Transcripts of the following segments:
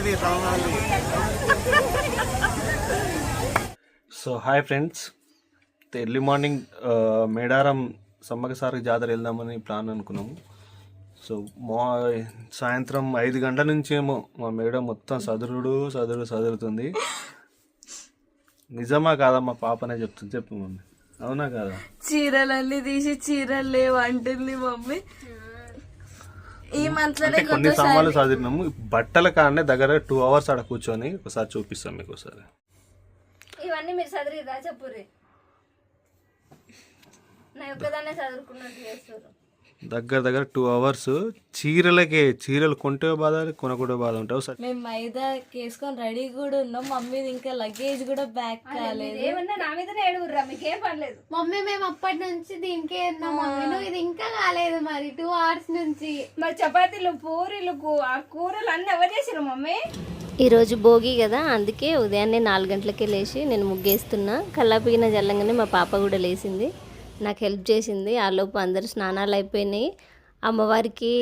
అది రావాలి. So hi friends early morning Medaram Sammakka సారి జాతర వెళ్దామని ప్లాన్ అనుకున్నాము. సో మా సాయంత్రం ఐదు గంటల నుంచి ఏమో మా మేడం మొత్తం సదురుడు సదురు సదురుతుంది. నిజమా కాదా మా పాపనే చెప్తుంది చెప్పు మమ్మీ. అవునా కాదా? చీరలన్నీ తీసి చీరలు లేవు అంటుంది మమ్మీ. ఈ మంత్లోనే అంటే కొన్ని సామాన్లు చదివినాము. బట్టల కాడనే దగ్గర టూ అవర్స్ ఆడ కూర్చొని ఒకసారి చూపిస్తాం మీకు ఒకసారి ఇవన్నీ మీరు చదివిరా చెప్పుర్రి. నా ఒక్కదాన్నే చదువుకున్నట్టు చేస్తారు దగ్గర దగ్గర టూ అవర్స్ చీరలకే చీరలు కొంటే బాధ కొనకుండా బాధ ఉంటాయి ఒకసారి మేము మైదా వేసుకొని రెడీ కూడా ఉన్నాం. మమ్మీది ఇంకా లగేజ్ కూడా బ్యాక్ కాలేదు. ఏమన్నా నా మీదనే ఏడుగుర్రా? మీకేం పర్లేదు మమ్మీ మేము అప్పటి నుంచి దీనికే ఉన్నాం మమ్మీ. నువ్వు ఇది ఇంకా కాలేదు మరి టూ అవర్స్ నుంచి. మరి చపాతీలు పూరీలు కూ- ఆ కూరలు అన్ని ఎవరు చేసిరు మమ్మీ? ఈరోజు భోగి కదా అందుకే ఉదయాన్నే నాలుగు గంటలకే లేచి నేను ముగ్గేస్తున్నా. కల్లాపిగిన జల్లంగానే మా పాప కూడా లేచింది. నాకు హెల్ప్ చేసింది. ఆ లోపు అందరు స్నానాలు అయిపోయినాయి. అమ్మవారికి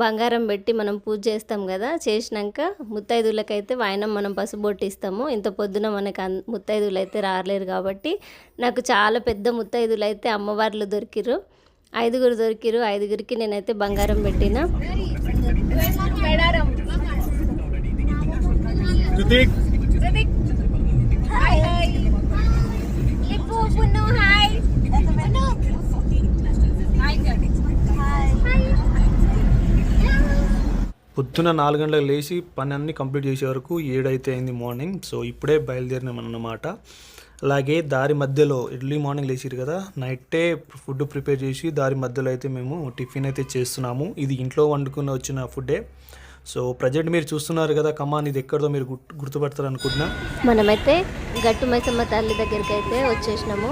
బంగారం పెట్టి మనం పూజ చేస్తాం కదా. చేసినాక ముత్తైదులకైతే వాయనం మనం పసుబొట్టు ఇస్తాము ఇంత పొద్దున మనకు అన్ ముత్తైదులు అయితే రాలేరు కాబట్టి నాకు చాలా పెద్ద ముత్తైదులు అయితే అమ్మవార్లు దొరికిరు ఐదుగురు దొరికిరు ఐదుగురికి నేనైతే బంగారం పెట్టిన Medaram hi hi Lippu Punnu hi పొద్దున నాలుగు గంటలకు లేచి పని అన్ని కంప్లీట్ చేసే వరకు ఏడైతే అయింది మార్నింగ్ సో ఇప్పుడే బయలుదేరినామన్నమాట. అలాగే దారి మధ్యలో ఎర్లీ మార్నింగ్ లేచిరు కదా నైటే ఫుడ్ ప్రిపేర్ చేసి దారి మధ్యలో అయితే మేము టిఫిన్ అయితే చేస్తున్నాము. ఇది ఇంట్లో వండుకుని వచ్చిన ఫుడ్డే సో ప్రజెంట్ మీరు చూస్తున్నారు కదా కమాన్ ఇది ఎక్కడో మీరు గుర్తు గుర్తుపడతారు అనుకుంటున్నా మనమైతే గట్టు మైసమ్మ తల్లి దగ్గరికి అయితే వచ్చేసినాము.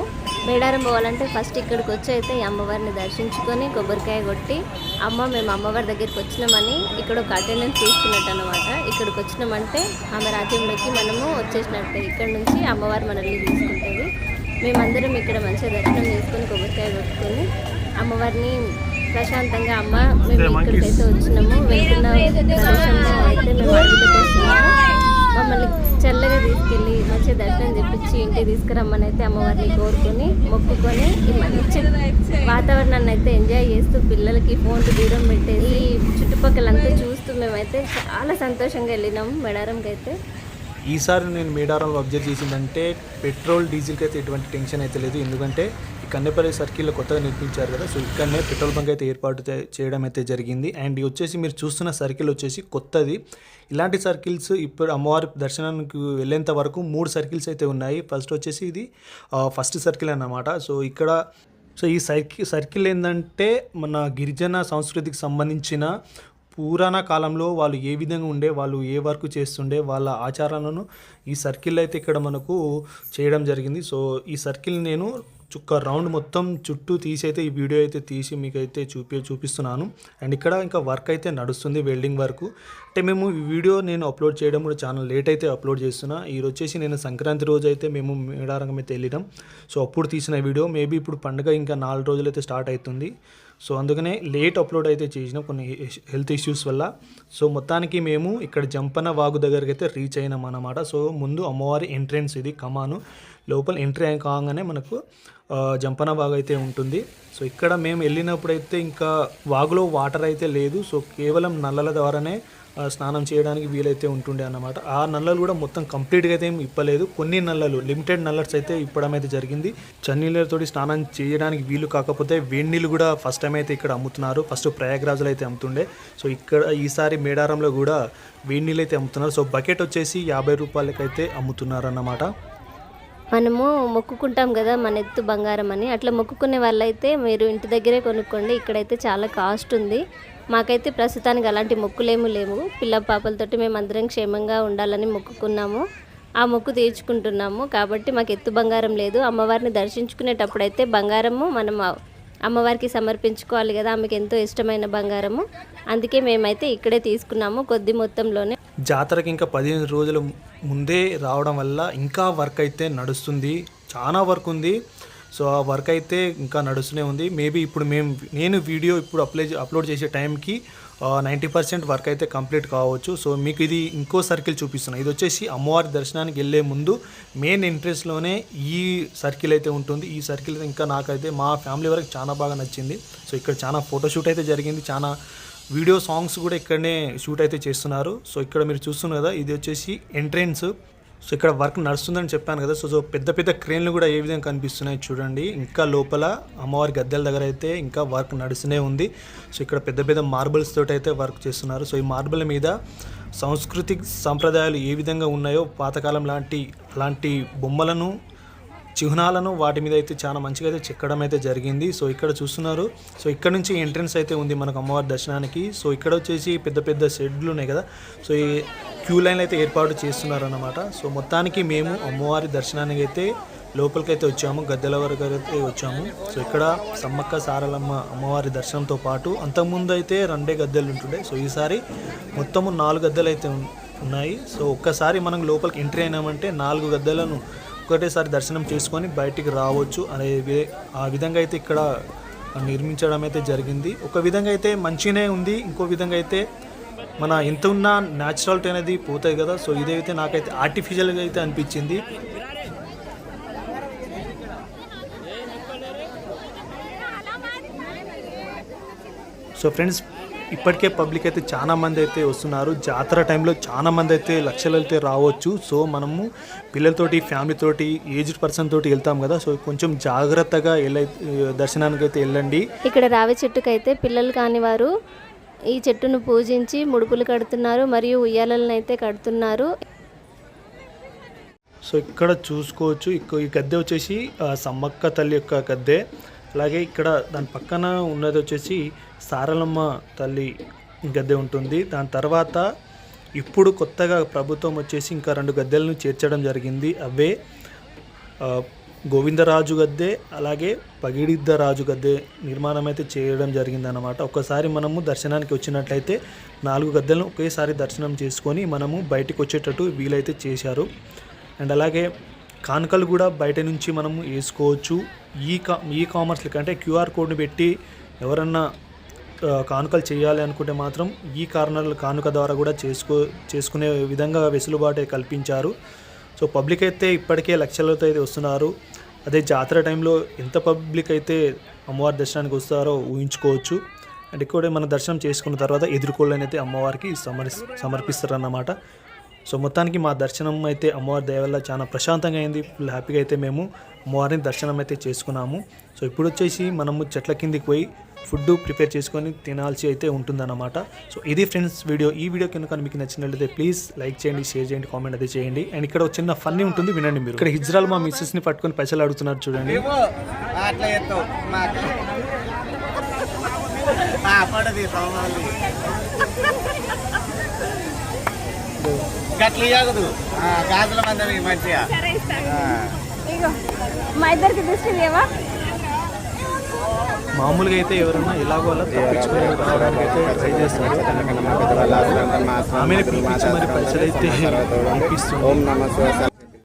మేడారం పోవాలంటే ఫస్ట్ ఇక్కడికి వచ్చి అయితే ఈ అమ్మవారిని దర్శించుకొని కొబ్బరికాయ కొట్టి అమ్మ మేము అమ్మవారి దగ్గరికి వచ్చినామని ఇక్కడ ఒక అటెండెన్స్ తీసుకున్నట్టు అనమాట ఇక్కడికి వచ్చినామంటే ఆమె రాజ్యంలోకి మనము వచ్చేసినట్టే. ఇక్కడ నుంచి అమ్మవారు మనల్ని తీసుకుంటుంది. మేమందరం ఇక్కడ మంచిగా దర్శనం చేసుకొని కొబ్బరికాయ కొట్టుకొని అమ్మవారిని ప్రశాంతంగా అమ్మ మేము ఇక్కడికైతే వచ్చినాము వెళ్తున్న. ప్రదేశంలో అయితే మేము మమ్మల్ని చల్లగా తీసుకెళ్ళి మంచి దర్శనం తెప్పించి ఇంటికి తీసుకురమ్మని అయితే అమ్మవారిని కోరుకొని మొక్కుకొని ఈ మంచి వాతావరణాన్ని అయితే ఎంజాయ్ చేస్తూ పిల్లలకి ఫోన్లు దూరం పెట్టేసి చుట్టుపక్కలంతా చూస్తూ మేమైతే చాలా సంతోషంగా వెళ్ళినాము మెడారంకి అయితే. ఈసారి నేను మేడారంలో అబ్జర్వ్ చేసిందంటే పెట్రోల్ డీజిల్కి అయితే ఎటువంటి టెన్షన్ అయితే లేదు. ఎందుకంటే ఈ కన్నెపల్లి సర్కిల్లో కొత్తగా నిర్మించారు కదా సో ఇక్కడనే పెట్రోల్ బంక్ అయితే ఏర్పాటు చేయడం అయితే జరిగింది. అండ్ వచ్చేసి మీరు చూస్తున్న సర్కిల్ వచ్చేసి కొత్తది. ఇలాంటి సర్కిల్స్ ఇప్పుడు అమ్మవారి దర్శనానికి వెళ్ళేంత వరకు మూడు సర్కిల్స్ అయితే ఉన్నాయి. ఫస్ట్ వచ్చేసి ఇది ఫస్ట్ సర్కిల్ అన్నమాట. సో ఇక్కడ సో ఈ సర్కిల్ సర్కిల్ ఏంటంటే మన గిరిజన సంస్కృతికి సంబంధించిన పురాణ కాలంలో వాళ్ళు ఏ విధంగా ఉండే వాళ్ళు ఏ వర్క్ చేస్తుండే వాళ్ళ ఆచారాలను ఈ సర్కిల్ అయితే ఇక్కడ మనకు చేయడం జరిగింది. సో ఈ సర్కిల్ నేను చుక్క రౌండ్ మొత్తం చుట్టూ తీసి అయితే ఈ వీడియో అయితే తీసి మీకు అయితే చూపి చూపిస్తున్నాను. అండ్ ఇక్కడ ఇంకా వర్క్ అయితే నడుస్తుంది వెల్డింగ్ వర్క్. అంటే మేము ఈ వీడియో నేను అప్లోడ్ చేయడం కూడా చాలా లేట్ అయితే అప్లోడ్ చేస్తున్నా. ఈరోజు వచ్చేసి నేను సంక్రాంతి రోజు అయితే మేము మేడారంగం అయితే వెళ్ళినాం. సో అప్పుడు తీసిన వీడియో. మేబీ ఇప్పుడు పండుగ ఇంకా నాలుగు రోజులు అయితే స్టార్ట్ అవుతుంది. సో అందుకనే లేట్ అప్లోడ్ అయితే చేసినాం కొన్ని హెల్త్ ఇష్యూస్ వల్ల. సో మొత్తానికి మేము ఇక్కడ జంపన వాగు దగ్గరికి అయితే రీచ్ అయినాం అన్నమాట. సో ముందు అమ్మవారి ఎంట్రెన్స్ ఇది కమాను. లోపల ఎంట్రీ కాగానే మనకు జంపన వాగు అయితే ఉంటుంది. సో ఇక్కడ మేము వెళ్ళినప్పుడైతే ఇంకా వాగులో వాటర్ అయితే లేదు. సో కేవలం నల్లల ద్వారానే స్నానం చేయడానికి వీలైతే ఉంటుండే అన్నమాట. ఆ నల్లలు కూడా మొత్తం కంప్లీట్గా అయితే ఏం ఇప్పలేదు. కొన్ని నల్లలు లిమిటెడ్ నల్లర్స్ అయితే ఇప్పడం అయితే జరిగింది. చన్నీళ్ళతోటి స్నానం చేయడానికి వీలు కాకపోతే వేడి నీళ్ళు కూడా ఫస్ట్ టైం అయితే ఇక్కడ అమ్ముతున్నారు. ఫస్ట్ ప్రయాగ్రాజ్లో అయితే అమ్ముతుండే. సో ఇక్కడ ఈసారి మేడారంలో కూడా వేడి నీళ్ళు అయితే అమ్ముతున్నారు. సో బకెట్ వచ్చేసి యాభై రూపాయలకైతే అమ్ముతున్నారు అన్నమాట మనము మొక్కుకుంటాం కదా మన ఎత్తు బంగారం అని. అట్లా మొక్కుకునే వాళ్ళైతే మీరు ఇంటి దగ్గరే కొనుక్కోండి. ఇక్కడైతే చాలా కాస్ట్ ఉంది. మాకైతే ప్రస్తుతానికి అలాంటి మొక్కులేమీ లేవు. పిల్ల పాపలతోటి మేము అందరం క్షేమంగా ఉండాలని మొక్కుకున్నాము. ఆ మొక్కు తీర్చుకుంటున్నాము. కాబట్టి మాకు ఎత్తు బంగారం లేదు. అమ్మవారిని దర్శించుకునేటప్పుడైతే బంగారము మనం అమ్మవారికి సమర్పించుకోవాలి కదా. ఆమెకు ఎంతో ఇష్టమైన బంగారము. అందుకే మేమైతే ఇక్కడే తీసుకున్నాము కొద్ది మొత్తంలోనే. జాతరకి ఇంకా పదిహేను రోజుల ముందే రావడం వల్ల ఇంకా వర్క్ అయితే నడుస్తుంది. చాలా వర్క్ ఉంది. సో ఆ వర్క్ అయితే ఇంకా నడుస్తూనే ఉంది. మేబీ ఇప్పుడు మేము నేను వీడియో ఇప్పుడు అప్లై అప్లోడ్ చేసే టైంకి నైంటీ పర్సెంట్ వర్క్ అయితే కంప్లీట్ కావచ్చు. సో మీకు ఇది ఇంకో సర్కిల్ చూపిస్తున్నాను ఇది వచ్చేసి అమ్మవారి దర్శనానికి వెళ్ళే ముందు మెయిన్ ఎంట్రెన్స్లోనే ఈ సర్కిల్ అయితే ఉంటుంది. ఈ సర్కిల్ ఇంకా నాకైతే మా ఫ్యామిలీ వరకు చాలా బాగా నచ్చింది. సో ఇక్కడ చాలా ఫోటోషూట్ అయితే జరిగింది. చాలా వీడియో సాంగ్స్ కూడా ఇక్కడనే షూట్ అయితే చేస్తున్నారు. సో ఇక్కడ మీరు చూస్తున్నారు కదా ఇది వచ్చేసి ఎంట్రెన్స్. సో ఇక్కడ వర్క్ నడుస్తుందని చెప్పాను కదా. సో సో పెద్ద పెద్ద క్రేన్లు కూడా ఏ విధంగా కనిపిస్తున్నాయి చూడండి. ఇంకా లోపల అమ్మవారి గద్దెల దగ్గర అయితే ఇంకా వర్క్ నడుస్తూనే ఉంది. సో ఇక్కడ పెద్ద పెద్ద మార్బల్స్ తోటి అయితే వర్క్ చేస్తున్నారు. సో ఈ మార్బల్ మీద సాంస్కృతిక సంప్రదాయాలు ఏ విధంగా ఉన్నాయో పాతకాలం లాంటి అలాంటి బొమ్మలను చిహ్నాలను వాటి మీద అయితే చాలా మంచిగా అయితే చెక్కడం అయితే జరిగింది. సో ఇక్కడ చూస్తున్నారు. సో ఇక్కడ నుంచి ఎంట్రన్స్ అయితే ఉంది మనకు అమ్మవారి దర్శనానికి. సో ఇక్కడ వచ్చేసి పెద్ద పెద్ద షెడ్లు ఉన్నాయి కదా. సో ఈ క్యూ లైన్ అయితే ఏర్పాటు చేస్తున్నారు అన్నమాట సో మొత్తానికి మేము అమ్మవారి దర్శనానికి అయితే లోపలికి అయితే వచ్చాము. గద్దెల వరకు అయితే వచ్చాము. సో ఇక్కడ సమ్మక్క సారలమ్మ అమ్మవారి దర్శనంతో పాటు అంతకుముందు అయితే రెండే గద్దెలు ఉంటుండే. సో ఈసారి మొత్తము నాలుగు గద్దెలు అయితే ఉన్నాయి. సో ఒక్కసారి మనం లోపలికి ఎంట్రీ అయినామంటే నాలుగు గద్దెలను ఒక్కటేసారి దర్శనం చేసుకొని బయటికి రావచ్చు అనే ఆ విధంగా అయితే ఇక్కడ నిర్మించడం అయితే జరిగింది. ఒక విధంగా అయితే మంచిగానే ఉంది. ఇంకో విధంగా అయితే మన ఎంత ఉన్న న్యాచురాలిటీ అనేది పోతాయి కదా. సో ఇదైతే నాకైతే ఆర్టిఫిషియల్గా అయితే అనిపించింది. సో ఫ్రెండ్స్ ఇప్పటికే పబ్లిక్ అయితే చాలా మంది అయితే వస్తున్నారు. జాతర టైంలో చాలా మంది అయితే లక్షలు అయితే రావచ్చు. సో మనము పిల్లలతోటి ఫ్యామిలీతోటి ఏజ్డ్ పర్సన్ తోటి వెళ్తాం కదా. సో కొంచెం జాగ్రత్తగా వెళ్ళ దర్శనానికి అయితే వెళ్ళండి. ఇక్కడ రావి చెట్టుకైతే పిల్లలు కాని వారు ఈ చెట్టును పూజించి ముడుపులు కడుతున్నారు మరియు ఉయ్యాలలను అయితే కడుతున్నారు. సో ఇక్కడ చూసుకోవచ్చు. ఈ గద్దె వచ్చేసి సమ్మక్క తల్లి యొక్క గద్దె. అలాగే ఇక్కడ దాని పక్కన ఉన్నది వచ్చేసి సారలమ్మ తల్లి గద్దె ఉంటుంది. దాని తర్వాత ఇప్పుడు కొత్తగా ప్రభుత్వం వచ్చేసి ఇంకా రెండు గద్దెలను చేర్చడం జరిగింది. అవే గోవిందరాజు గద్దె అలాగే పగిడిద్ద రాజు గద్దె నిర్మాణం అయితే చేయడం జరిగిందన్నమాట. ఒకసారి మనము దర్శనానికి వచ్చినట్లయితే నాలుగు గద్దెలను ఒకేసారి దర్శనం చేసుకొని మనము బయటకు వచ్చేటట్టు వీలైతే చేశారు. అండ్ అలాగే కానుకలు కూడా బయట నుంచి మనము వేసుకోవచ్చు. ఈ కా ఈ కామర్స్ అంటే క్యూఆర్ కోడ్ని పెట్టి ఎవరన్నా కానుకలు చేయాలి అనుకుంటే మాత్రం ఈ కార్నర్ కానుక ద్వారా కూడా చేసుకో చేసుకునే విధంగా వెసులుబాటు కల్పించారు. సో పబ్లిక్ అయితే ఇప్పటికే లక్షలతో అయితే వస్తున్నారు. అదే జాతర టైంలో ఎంత పబ్లిక్ అయితే అమ్మవారి దర్శనానికి వస్తారో ఊహించుకోవచ్చు. అండ్ ఇక్కడ మన దర్శనం చేసుకున్న తర్వాత ఎదుర్కోళ్ళని అయితే అమ్మవారికి సమర్ సమర్పిస్తారన్నమాట. సో మొత్తానికి మా దర్శనం అయితే అమ్మవారి దయవల్ల చాలా ప్రశాంతంగా అయింది. ఫుల్ హ్యాపీగా అయితే మేము అమ్మవారిని దర్శనం అయితే చేసుకున్నాము. సో ఇప్పుడు వచ్చేసి మనము చెట్ల కిందికి పోయి ఫుడ్ ప్రిపేర్ చేసుకొని తినాల్సి అయితే ఉంటుందన్నమాట. సో ఇది ఫ్రెండ్స్ వీడియో. ఈ వీడియో కనుక మీకు నచ్చినట్లయితే ప్లీజ్ లైక్ చేయండి షేర్ చేయండి కామెంట్ అయితే చేయండి. అండ్ ఇక్కడ ఒక చిన్న ఫన్నీ ఉంటుంది వినండి మీరు. ఇక్కడ హిజ్రాల్ మా మిస్సెస్ని పట్టుకొని పైసలు అడుగుతున్నారు చూడండి. అట్లా గట్ల గాజుల మందవి మంచిగా. మా ఇద్దరికి దిష్టి లేవా? మామూలుగా అయితే ఎవరైనా ఎలాగో అలా తప్పించుకొని రావడానికి అయితే ట్రై చేస్తారు ఆమెను పిలిపించి మరి పైసలు అయితే